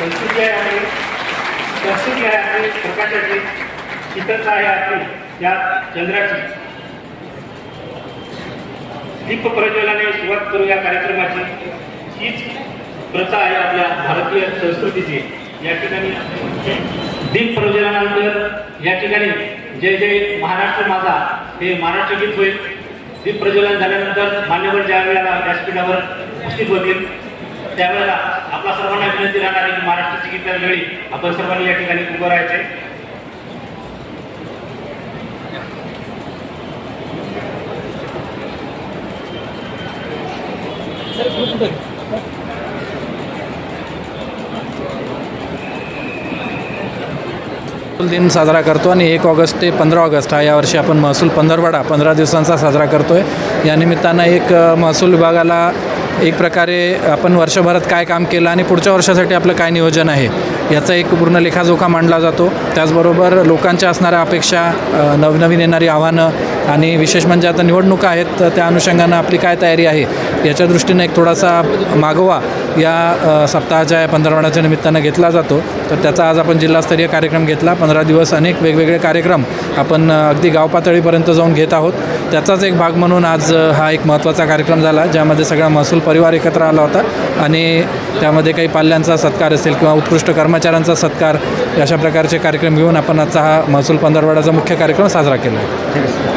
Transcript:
संस्कृती आहे आणि संस्कृती आहे आपली प्रकाशाची शीतलता आहे आपली या चंद्राची. दीप प्रज्वलाने सुरुवात करू या कार्यक्रमाची. हीच प्रथा आहे आपल्या भारतीय संस्कृतीची. या ठिकाणी दीप प्रज्वलनानंतर या ठिकाणी जय जय महाराष्ट्र माझा हे महाराष्ट्र गीत होईल. दीप प्रज्वलन झाल्यानंतर मान्यवर ज्या वेळेला व्यासपीठावर उपस्थित होतील त्यावेळेला आपला सर्वांना विनंती राहणार आहे की महाराष्ट्राची गीत वेळी आपण सर्वांनी या ठिकाणी उभं राहायचे. दिन साजरा करतो आणि एक ऑगस्ट ते पंधरा ऑगस्ट हा यावर्षी आपण महसूल पंधरवडा पंधरा दिवसांचा साजरा करतो आहे या निमित्तानं एक महसूल विभागाला एक प्रकारे आपण वर्षभरात काय काम केलं आणि पुढच्या वर्षासाठी आपलं काय नियोजन आहे याचा एक पूर्ण लेखाजोखा मांडला जातो. त्याचबरोबर लोकांच्या असणाऱ्या अपेक्षा नवनवीन येणारी आव्हानं आणि विशेष म्हणजे आता निवडणुका आहेत तर त्या अनुषंगानं आपली काय तयारी आहे याच्या दृष्टीने एक थोडासा मागोवा या सप्ताहाच्या या पंधरवड्याच्या निमित्तानं घेतला जातो. तर त्याचा आज आपण जिल्हास्तरीय कार्यक्रम घेतला. पंधरा दिवस अनेक वेगवेगळे कार्यक्रम आपण अगदी गाव पातळीपर्यंत जाऊन घेत आहोत. त्याचाच एक भाग म्हणून आज हा एक महत्त्वाचा कार्यक्रम झाला ज्यामध्ये सगळा महसूल परिवार एकत्र आला होता. आणि त्यामध्ये काही पाल्यांचा सत्कार असेल किंवा उत्कृष्ट कर्मचाऱ्यांचा सत्कार अशा प्रकारचे कार्यक्रम घेऊन आपण आजचा हा महसूल पंधरवड्याचा मुख्य कार्यक्रम साजरा केला. आहे.